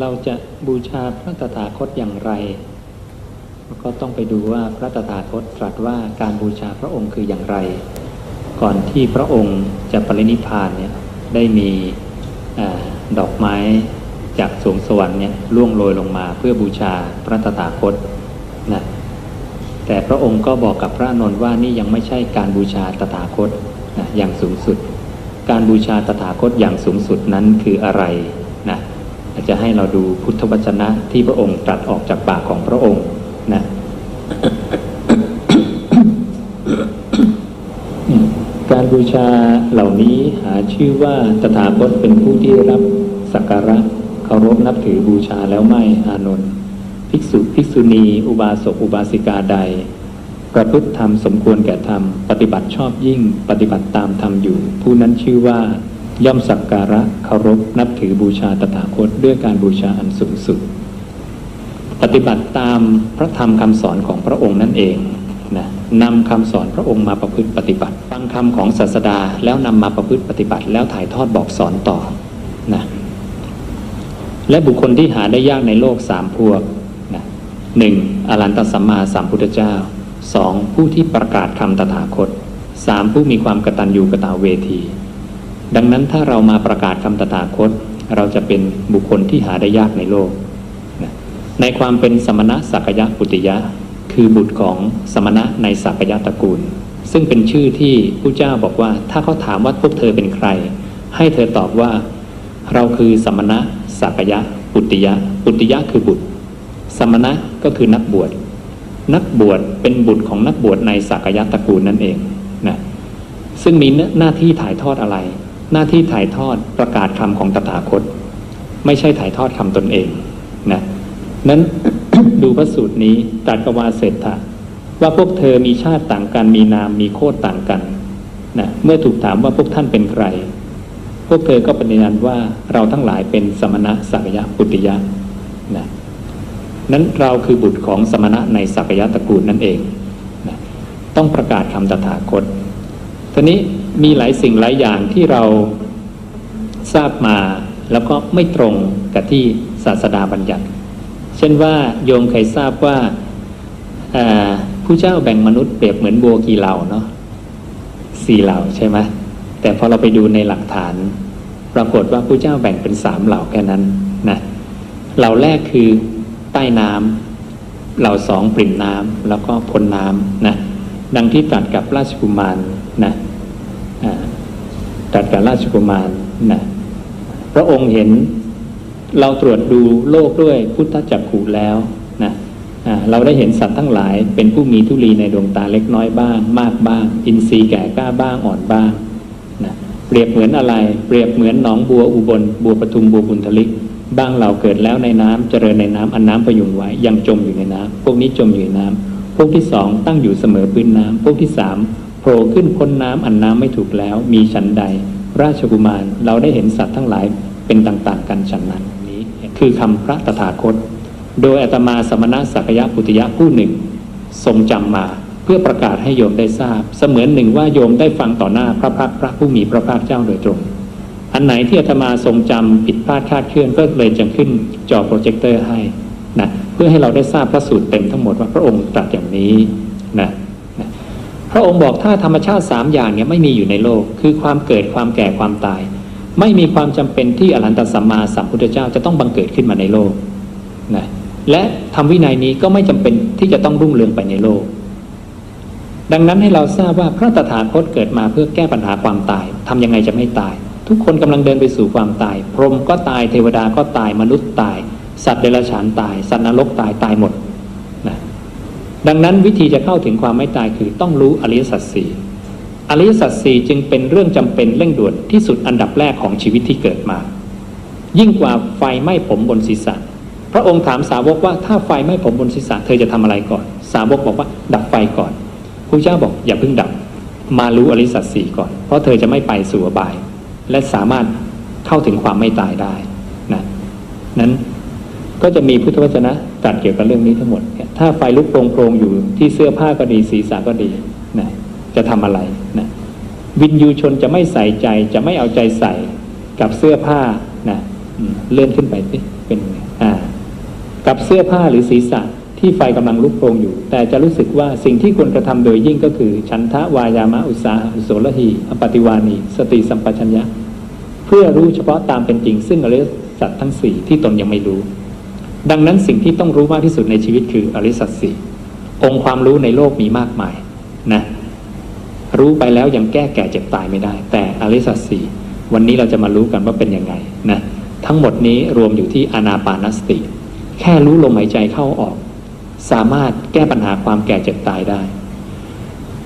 เราจะบูชาพระตถาคตอย่างไร ก็ต้องไปดูว่าพระตถาคตตรัสว่าการบูชาพระองค์คืออย่างไร ก่อนที่พระองค์จะปรินิพานเนี่ยได้มีอดอกไม้จากสวงสวรรค์เนี่ยล่วงโรยลงมาเพื่อบูชาพระตถาคตนะแต่พระองค์ก็บอกกับพระนนท์ว่านี่ยังไม่ใช่การบูชาตถาคตนะอย่างสูงสุด การบูชาตถาคตอย่างสูงสุดนั้นคืออะไร จะให้เราดูพุทธวจนะที่พระองค์ตรัสออกจากปากของพระองค์นะการบูชาเหล่านี้หาชื่อว่าตถาคตเป็นผู้ที่รับสักการะเคารพนับถือบูชาแล้วไม่อานนท์ภิกษุภิกษุณี อุบาสกอุบาสิกาใด ประพฤติธรรมสมควรแก่ธรรม ปฏิบัติชอบยิ่ง ปฏิบัติตามธรรมอยู่ ผู้นั้นชื่อว่า ย่อมสักการะเคารพนับถือบูชาตถาคตด้วยการบูชาอันสูงสุด ปฏิบัติตามพระธรรมคำสอนของพระองค์นั่นเองนะนำคำสอนพระองค์มาประพฤติปฏิบัติ ฟังคำของศาสดาแล้วนำมาประพฤติปฏิบัติ แล้วถ่ายทอดบอกสอนต่อนะและบุคคลที่หาได้ยากในโลกสามพวกนะหนึ่งอรันตสัมมาสัมพุทธเจ้าสองผู้ที่ประกาศคำตถาคตสามผู้มีความกตัญญูกตเวที ดังนั้นถ้าเรามาประกาศคำตถาคต เราจะเป็นบุคคลที่หาได้ยากในโลก ในความเป็นสมณะสักยะปุติยะ คือบุตรของสมณะในสักยะตระกูล ซึ่งเป็นชื่อที่ผู้เจ้าบอกว่า ถ้าเขาถามว่าพวกเธอเป็นใคร ให้เธอตอบว่า เราคือสมณะสักยะปุติยะ ปุติยะคือบุตร สมณะก็คือนักบวชนักบวชเป็นบุตรของนักบวชในสักยะตระกูลนั่นเองนะซึ่งมีหน้าที่ถ่ายทอดอะไร หน้าที่ถ่ายทอดประกาศคำของตถาคต ไม่ใช่ถ่ายทอดคำตนเองนะนั้นดูพระสูตรนี้ตรัสกวาเศรษฐะว่าพวกเธอมีชาติต่างกันมีนามมีโคตรต่างกันนะเมื่อถูกถามว่าพวกท่านเป็นใคร พวกเธอก็ปฏิญาณว่าเราทั้งหลายเป็นสมณะสักยะปุติยะนะนั้นเราคือบุตรของสมณะในสักยะตระกูลนั่นเองนะต้องประกาศคำตถาคตทีนี้ มีหลายสิ่งหลายอย่างที่เราทราบมาแล้วก็ไม่ตรงกับที่ศาสดาบัญญัติ เช่นว่าโยมเคยทราบว่าผู้เจ้าแบ่งมนุษย์เปรียบเหมือนบัวกี่เหล่าเนาะสี่เหล่าใช่ไหมแต่พอเราไปดูในหลักฐาน ปรากฏว่าผู้เจ้าแบ่งเป็นสามเหล่าแค่นั้นนะเหล่าแรกคือใต้น้ำเหล่าสองปริ่มน้ำแล้วก็พ้นน้ำนะดังที่ตรัสกับราชกุมารนะ ตรัสกับราชกุมารนะพระองค์เห็นเราตรวจดูโลกด้วยพุทธจักขุแล้วนะเราได้เห็นสัตว์ทั้งหลาย เป็นผู้มีทุลีในดวงตาเล็กน้อยบ้าง มากบ้าง อินทรีย์แก่กล้าบ้างอ่อนบ้างนะเปรียบเหมือนอะไร เปรียบเหมือนหนองบัวอุบลบัวปทุมบัวบุญทลิกบ้างเราเกิดแล้วในน้ำเจริญในน้ำอันน้ำประยุงไว้ยังจมอยู่ในน้ำพวกนี้จมอยู่ในน้ำพวกที่สองตั้งอยู่เสมอพื้นน้ำพวกที่สาม โผล่ขึ้นพ้นน้ำอันน้ำไม่ถูกแล้ว มีฉันใด ราชกุมารเราได้เห็นสัตว์ทั้งหลายเป็นต่างๆ กันฉันนั้นนี้คือคำพระตถาคต โดยอาตมาสมณะสักยะปุตยะผู้หนึ่ง ทรงจำมาเพื่อประกาศให้โยมได้ทราบ เสมือนหนึ่งว่าโยมได้ฟังต่อหน้าพระพักพระผู้มีพระภาคเจ้าโดยตรง อันไหนที่อาตมาทรงจำผิดพลาดคาดเคลื่อนก็เลยจะขึ้นจอโปรเจคเตอร์ให้นะเพื่อให้เราได้ทราบพระสูตรเต็มทั้งหมดว่าพระองค์ตรัสอย่างนี้นะ พระองค์บอกถ้าธรรมชาติสามอย่างเนี่ยไม่มีอยู่ในโลก คือความเกิดความแก่ความตาย ไม่มีความจำเป็นที่อรหันตสัมมาสัมพุทธเจ้าจะต้องบังเกิดขึ้นมาในโลกนะและธรรมวินัยนี้ก็ไม่จำเป็นที่จะต้องรุ่งเรืองไปในโลก ดังนั้นให้เราทราบว่าพระตถาคตเกิดมาเพื่อแก้ปัญหาความตายทำยังไงจะไม่ตาย ทุกคนกำลังเดินไปสู่ความตาย พรหมก็ตายเทวดาก็ตายมนุษย์ตาย สัตว์เดรัจฉานตาย สัตว์นรกตายตายหมด ดังนั้นวิธีจะเข้าถึงความไม่ตายคือต้องรู้อริยสัจสี่อริยสัจสี่จึงเป็นเรื่องจำเป็นเร่งด่วนที่สุดอันดับแรกของชีวิตที่เกิดมา ยิ่งกว่าไฟไหม้ผมบนศีรษะ พระองค์ถามสาวกว่าถ้าไฟไหม้ผมบนศีรษะเธอจะทำอะไรก่อน สาวกบอกว่า ดับไฟก่อนพระเจ้าบอกอย่าเพิ่งดับ มารู้อริยสัจสี่ก่อน เพราะเธอจะไม่ไปสู่อบาย และสามารถเข้าถึงความไม่ตายได้นะนั้น ก็จะมีพุทธวจนะตรัสเกี่ยวกับเรื่องนี้ทั้งหมด ถ้าไฟลุกโปรงโปรงอยู่ที่เสื้อผ้าก็ดีศีรษะก็ดีนะจะทำอะไรนะวินยูชนจะไม่ใส่ใจจะไม่เอาใจใส่กับเสื้อผ้านะเลื่อนขึ้นไปสิเป็นอ่ากับเสื้อผ้าหรือศีรษะที่ไฟกำลังลุกโผงอยู่ แต่จะรู้สึกว่าสิ่งที่ควรกระทำโดยยิ่งก็คือ ฉันทะวายามะอุสาหโสระหีอปฏิวานี สติสัมปชัญญะ เพื่อรู้เฉพาะตามเป็นจริง ซึ่งอริยสัจทั้งสี่ที่ตนยังไม่รู้ ดังนั้นสิ่งที่ต้องรู้มากที่สุดในชีวิตคืออริสัจสี่องค์ความรู้ในโลกมีมากมายนะรู้ไปแล้วยังแก้แก่เจ็บตายไม่ได้ แต่อริสัจสี่วันนี้เราจะมารู้กันว่าเป็นยังไงนะทั้งหมดนี้รวมอยู่ที่อนาปานสติ แค่รู้ลมหายใจเข้าออก สามารถแก้ปัญหาความแก่เจ็บตายได้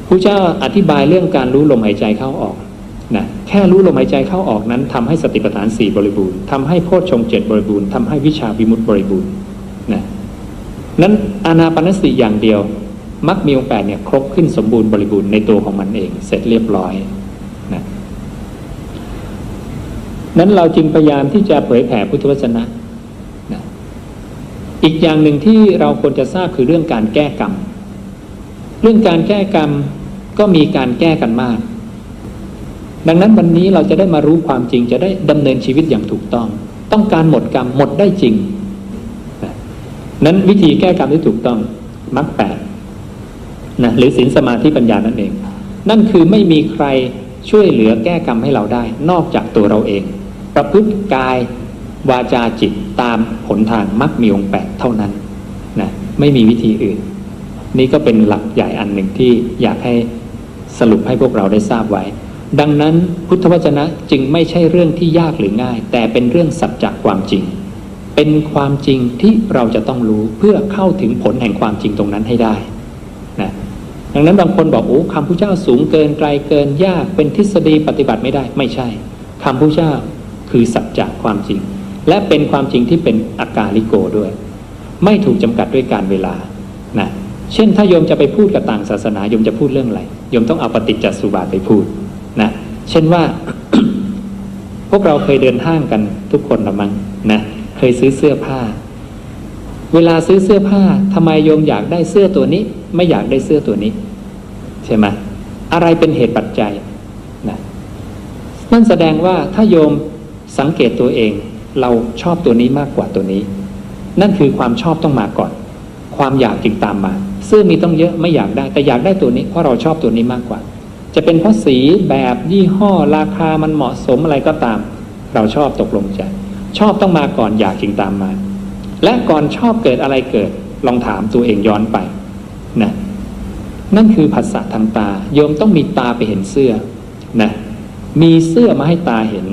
พระเจ้าอธิบายเรื่องการรู้ลมหายใจเข้าออก นะแค่รู้ลมหายใจเข้าออกนั้นทำให้สติปัฏฐานสี่บริบูรณ์ทำให้โพชฌงเจ็ดบริบูรณ์ทำให้วิชาวิมุตติบริบูรณ์นะนั้นอานาปนสติอย่างเดียวมักมีองค์แปดเนี่ยครบขึ้นสมบูรณ์บริบูรณ์ในตัวของมันเอง เสร็จเรียบร้อยนะนั้นเราจึงพยายามที่จะเผยแผ่พุทธวจนะนะอีกอย่างหนึ่งที่เราควรจะทราบคือเรื่องการแก้กรรม เรื่องการแก้กรรมก็มีการแก้กันมาก ดังนั้นวันนี้เราจะได้มารู้ความจริงจะได้ดำเนินชีวิตอย่างถูกต้อง ต้องการหมดกรรมหมดได้จริง นั้นวิธีแก้กรรมที่ถูกต้องมรรคแปดนะหรือศีลสมาธิปัญญานั่นเอง นั่นคือไม่มีใครช่วยเหลือแก้กรรมให้เราได้ นอกจากตัวเราเอง ประพฤติกายวาจาจิตตามผลทางมักมีองค์แปดเท่านั้นนะไม่มีวิธีอื่น นี่ก็เป็นหลักใหญ่อันหนึ่งที่อยากให้สรุปให้พวกเราได้ทราบไว้ ดังนั้นพุทธวจนะจึงไม่ใช่เรื่องที่ยากหรือง่าย แต่เป็นเรื่องสัจจะความจริง เป็นความจริงที่เราจะต้องรู้เพื่อเข้าถึงผลแห่งความจริงตรงนั้นให้ได้นะดังนั้นบางคนบอกโอ้คำพุทธเจ้าสูงเกินไกลเกินยากเป็นทฤษฎีปฏิบัติไม่ได้ไม่ใช่คำพุทธเจ้าคือสัจจะความจริง และเป็นความจริงที่เป็นอากาลิโกด้วย ไม่ถูกจำกัดด้วยการเวลานะเช่นถ้าโยมจะไปพูดกับต่างศาสนาโยมจะพูดเรื่องอะไรโยมต้องเอาปฏิจจสุบาทไปพูด นะเช่นว่า พวกเราเคยเดินห้างกันทุกคนละมั้งนะเคยซื้อเสื้อผ้า เวลาซื้อเสื้อผ้าทำไมโยมอยากได้เสื้อตัวนี้ ไม่อยากได้เสื้อตัวนี้ ใช่ไหมอะไรเป็นเหตุปัจจัยนะนั่นแสดงว่าถ้าโยมสังเกตตัวเอง เราชอบตัวนี้มากกว่าตัวนี้ นั่นคือความชอบต้องมาก่อน ความอยากจึงตามมา เสื้อมีต้องเยอะไม่อยากได้ แต่อยากได้ตัวนี้เพราะเราชอบตัวนี้มากกว่า จะเป็นเพราะสีแบบยี่ห้อราคามันเหมาะสมอะไรก็ตาม เราชอบตกลงใจ ชอบต้องมาก่อนอยากจึงตามมา และก่อนชอบเกิดอะไรเกิด ลองถามตัวเองย้อนไปนะนั่นคือภาษาทางตาโยมต้องมีตาไปเห็นเสื้อนะมีเสื้อมาให้ตาเห็น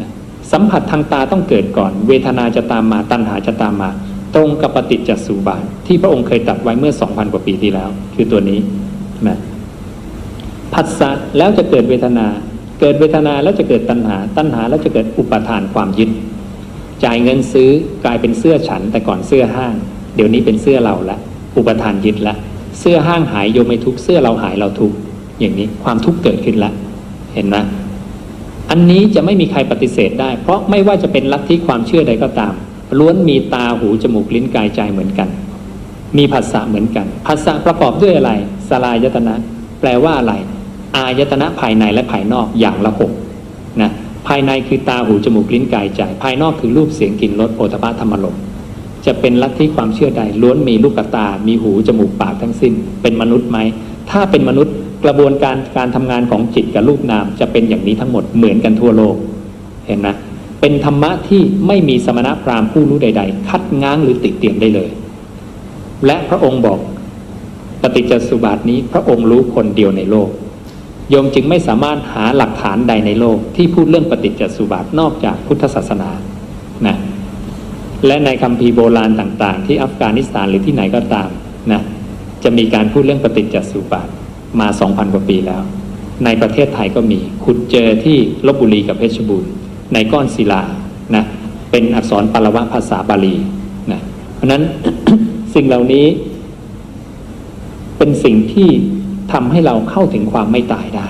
นะสัมผัสทางตาต้องเกิดก่อน เวทนาจะตามมาตัณหาจะตามมา ตรงกับปฏิจจสุบาทที่พระองค์เคยตรัสไว้เมื่อ 2,000 กว่าปีที่แล้ว คือตัวนี้นะ ผัสสะแล้วจะเกิดเวทนา เกิดเวทนาแล้วจะเกิดตัณหา ตัณหาแล้วจะเกิดอุปทานความยึด จ่ายเงินซื้อกลายเป็นเสื้อฉันแต่ก่อนเสื้อห้าง เดี๋ยวนี้เป็นเสื้อเราละ อุปทานยึดละ เสื้อห้างหายโยมไม่ทุกเสื้อเราหายเราทุกอย่างนี้ความทุกข์เกิดขึ้นละ เห็นไหมอันนี้จะไม่มีใครปฏิเสธได้ เพราะไม่ว่าจะเป็นลัทธิความเชื่อใดก็ตาม ล้วนมีตาหูจมูกลิ้นกายใจเหมือนกัน มีภาษาเหมือนกันภาษาประกอบด้วยอะไรสลายยตนะ แปลว่าอะไร อายตนะภายในและภายนอกอย่างละหกนะภายในคือตาหูจมูกลิ้นกายใจ ภายนอกคือรูปเสียงกลิ่นรสโอทพะธรรมลมจะเป็นลัทธิความเชื่อใดล้วนมีลูกตา มีหูจมูกปากทั้งสิ้น เป็นมนุษย์ไหมถ้าเป็นมนุษย์กระบวนการการทำงานของจิตกับรูปนามจะเป็นอย่างนี้ทั้งหมดเหมือนกันทั่วโลกเห็นไหมเป็นธรรมะที่ไม่มีสมณพราหมณ์ผู้รู้ใด ๆ คัดง้างหรือติเตียนได้เลย และพระองค์บอกปฏิจจสุบาทนี้พระองค์รู้คนเดียวในโลก โยมจึงไม่สามารถหาหลักฐานใดในโลกที่พูดเรื่องปฏิจจสุบาทนอกจากพุทธศาสนานะและในคัมภีร์โบราณต่างๆ ที่อัฟกานิสถานหรือที่ไหนก็ตามนะจะมีการพูดเรื่องปฏิจจสุบาทมา 2,000 กว่าปีแล้ว ในประเทศไทยก็มีขุดเจอที่ลบบุรีกับเพชรบูรณ์ ในก้อนศิลานะเป็นอักษรปารวะภาษาบาลีนะเพราะนั้นสิ่งเหล่านี้เป็นสิ่งที่ ทำให้เราเข้าถึงความไม่ตายได้